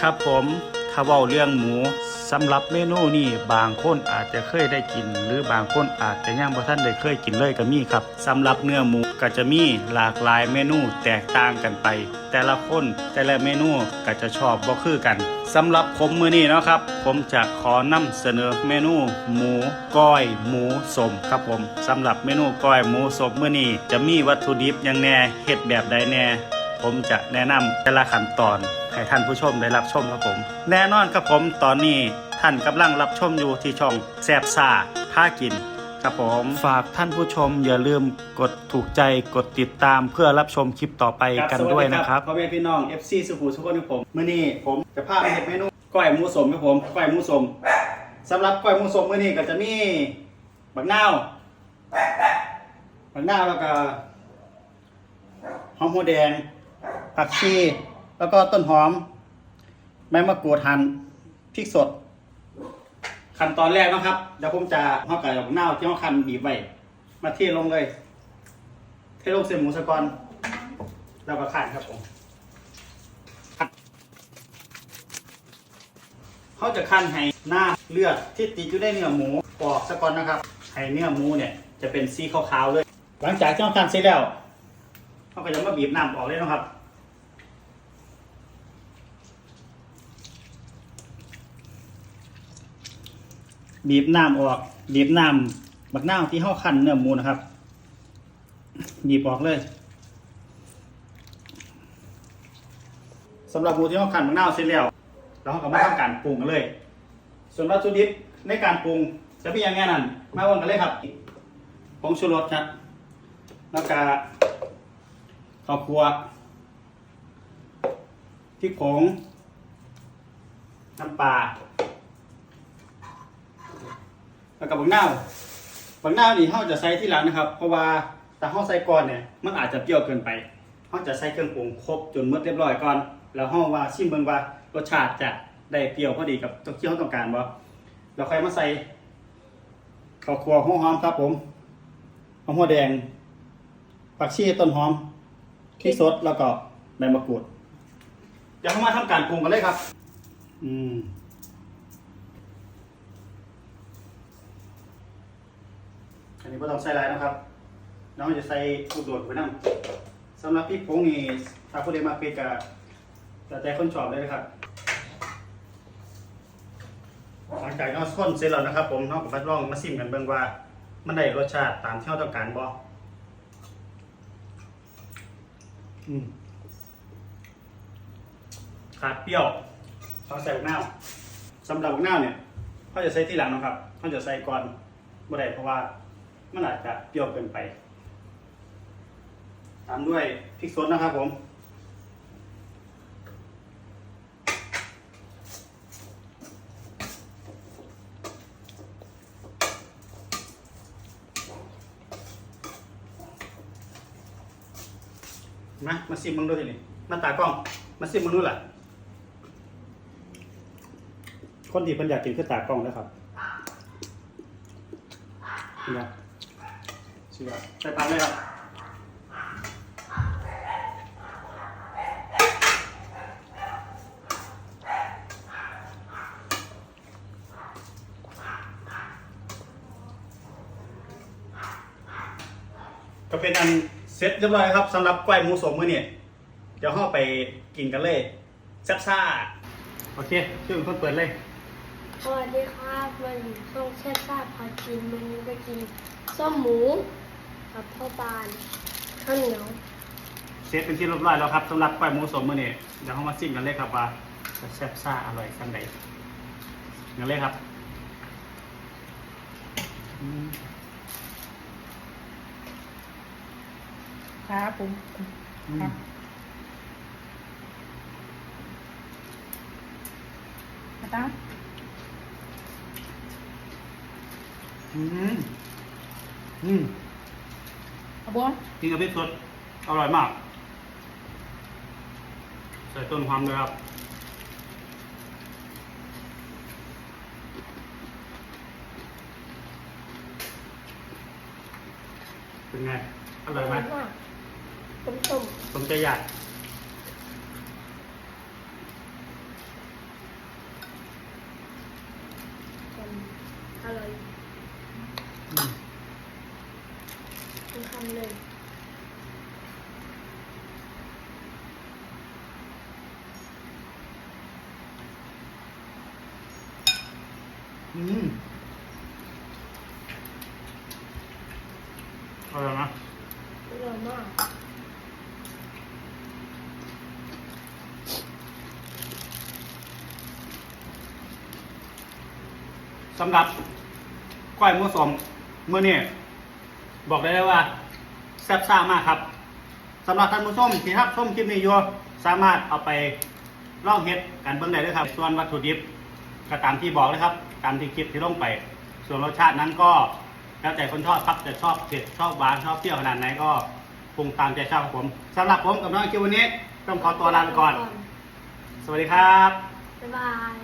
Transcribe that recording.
ครับผมถ้าเว้าเรื่องหมูสำหรับเมนูนี้บางคนอาจจะเคยได้กิน หรือบางคนอาจจะยังบ่ทันได้เคยกินเลยก็มีครับสำหรับเนื้อหมูก็จะมีหลากหลายเมนูแตกต่างกันไป แต่ละคนแต่ละเมนูก็จะชอบบ่คือกันสำหรับผมมื้อนี้นะครับ ผมจะขอนำเสนอเมนู หมูก้อยหมูสมครับผมสำหรับเมนูก้อยหมูสมมื้อนี้จะมีวัตถุดิบหยังแน่เฮ็ดแบบใดแน่ผมจะแนะนำแต่ละขั้นตอน ให้ท่านผู้ชมได้รับชมครับผม แน่นอนครับผมตอนนี้ท่านกำลังรับชมอยู่ที่ช่องแซบซ่าผ้ากินครับผมฝากท่านผู้ชมอย่าลืมกดถูกใจกดติดตามเพื่อรับชมคลิปต่อไปกันด้วยนะครับพ่อแม่พี่น้อง FC สุขุมสุขคนของผมมื้อนี้ผมจะพาไปเฮ็ดเมนูก้อยหมูสมครับผมก้อยหมูสมสำหรับก้อยหมูสมมื้อนี้ก็จะมีบักนาวบักนาวแล้วก็หอมหัวแดงผักชี แล้วก็ต้นหอม ใบมะกรูดหั่นพริกสด ขั้นตอนแรกนะครับเดี๋ยวผมจะห่อไก่กับบักนาที่ห่อคันบีบไว้มาเทลงเลย เทลงเส้นหมูสะกอนแล้วก็ขันครับผมขันเขาจะคั้นให้หน้าเลือดที่ติดอยู่ในเนื้อหมูปอกสะกอนนะครับให้เนื้อหมูเนี่ยจะเป็นสีขาวๆเลย หลังจากที่เราคั้นเสร็จแล้วเขาก็จะมาบีบน้ำออกเลยนะครับ บีบน้ำออก บีบน้ำบักน้าวที่เข้าคั้นเนื้อหมูนะครับ บีบออกเลยสำหรับหมูที่เราขันมะนาวเสร็จแล้วเราก็มาทำการปรุงกันเลย ส่วนวัตถุดิบในการปรุงจะเป็นยังไงนั่นมาวันกันเลยครับผงชูรสครับแล้วก็ข้าวคั่วพริกผงน้ำปลา แล้วก็บักนาวบักนาวนี่เราจะใส่ที่หลังนะครับ เพราะว่าแต่เราใส่ก่อนเนี่ยมันอาจจะเปรี้ยวเกินไปเขาจะใส่เครื่องปรุงครบจนหมดเรียบร้อยก่อน แล้วห้องว่าชิมเบิ่งว่ารสชาติจะได้เปรี้ยวพอดีกับตัวที่เขาต้องการบ่เราค่อยมาใส่ข้าวคั่วหัวหอมครับผมหอมหัวแดงผักชีต้นหอมพริกสดแล้วก็ใบมะกรูด เดี๋ยวเขามาทำการปรุงกันเลยครับ อืม นนี้ก็ต้องใส่ลายนะครับ น้องจะใส่ลูกโดดไปนั่งสำหรับพริกผงนี่ถ้าผู้ใดมาเผ็ดก็จะแต่คนชอบเลยนะครับ หลังจากเราค้นเสร็จแล้วนะครับ ผมน้องกับมาลองมาซิมกันเบิ่งว่า มันได้รสชาติตามที่เราต้องการบ่ขาดเปรี้ยวเขาใส่บักนาวสำหรับบักนาวเนี่ยเขาจะใส่ที่หลังนะครับเขาจะใส่ก่อนบ่ได้เพราะว่า มันอาจจะเปรี้ยวเกินไป ตามด้วยพริกสดนะครับผม มา มาซิมมึงดูทีนี่มาตากล้อง มาซิมมึงดูล่ะ คนที่เพิ่นอยากกินคือตากล้องนะครับนี่นะ เชื่อใส่ปากเลยครับก็เป็นอันเสร็จเรียบร้อยครับสำหรับกล้วยหมูสมมื้อนี้เดี๋ยวเราไปกินกันเลยแซ่บซ่าโอเคชื่อเป็นคนเปิดเลยสวัสดีครับวันนี้ช่องเชฟซาพากินวันนี้ไปกินส้มหมู กับพ่อบานข้าวเหนียวเสร็จเป็นที่เรียบร้อยแล้วครับสำหรับกล้วยหมูสมมื้อนี้เดี๋ยวเรามาซิมกันเลยครับว่าจะแซ่บซ่าอร่อยสันใดกันเลยครับอืมครับผมอืมมาตั้งอืมอืม เอาบ่กินกับพริกสดอร่อยมาก ใส่ต้นหอมด้วยครับเป็นไง อร่อยไหมต้มต้มผมจะหยากอร่อยำเลย อืมอร่อยนะอร่อยมากสำหรับก้อยหมูสมเมื่อนี้บอกได้เลยว่า แซ่บซ่ามากครับสำหรับท่านผู้ชมที่ทับชมคลิปนี้อยู่สามารถเอาไปลองเฮ็ดกันเบิ่งได้เลยครับ ส่วนวัตถุดิบก็ตามที่บอกเลยครับ ตามที่คลิปที่ลงไป ส่วนรสชาตินั้นก็แล้วแต่คนชอบครับจะชอบเผ็ดชอบหวานชอบเปรี้ยวขนาดไหนก็ปรุงตามใจชอบของผมสำหรับผมกับน้องคิววันนี้ ต้องขอตัวลาไปก่อน สวัสดีครับ บ๊ายบาย